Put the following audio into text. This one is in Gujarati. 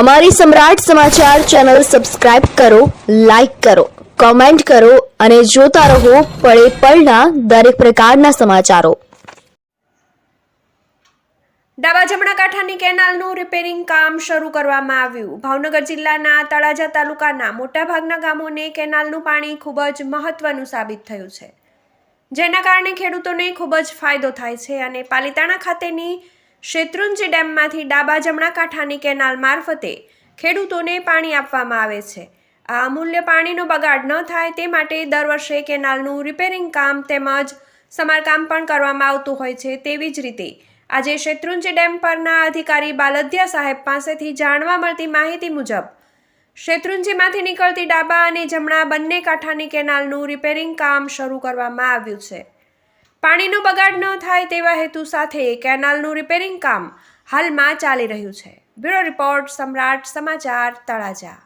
અમારી સમ્રાટ સમાચાર ચેનલ સબસ્ક્રાઇબ કરો, લાઇક કરો, કોમેન્ટ કરો અને જોતા રહો પળે પળના દરેક પ્રકારના સમાચારો. ડાબા જમણા કાંઠાની કેનાલનું રિપેરિંગ કામ શરૂ કરવામાં આવ્યું. ભાવનગર જિલ્લાના તળાજા તાલુકાના મોટાભાગના ગામોને કેનાલનું પાણી ખૂબ જ મહત્વનું સાબિત થયું છે. જેના કારણે ખેડૂતોને ખૂબ જ ફાયદો થાય છે અને પાલિતાણા ખાતેની શેત્રુંજી ડેમમાંથી ડાબા જમણા કાંઠાની કેનાલ મારફતે ખેડૂતોને પાણી આપવામાં આવે છે. આ અમૂલ્ય પાણીનો બગાડ ન થાય તે માટે દર વર્ષે કેનાલનું રિપેરિંગ કામ તેમજ સમારકામ પણ કરવામાં આવતું હોય છે તેવી જ રીતે આજે શેત્રુંજી ડેમ પરના અધિકારી બાલદિયા સાહેબ પાસેથી જાણવા મળતી માહિતી મુજબ, શેત્રુંજીમાંથી નીકળતી ડાબા અને જમણા બંને કાંઠાની કેનાલનું રિપેરિંગ કામ શરૂ કરવામાં આવ્યું છે. પાણીનો બગાડ ન થાય તેવા હેતુ સાથે કેનાલનું રિપેરિંગ કામ હાલમાં ચાલી રહ્યું છે. બ્યુરો રિપોર્ટ સમ્રાટ સમાચાર તળાજા.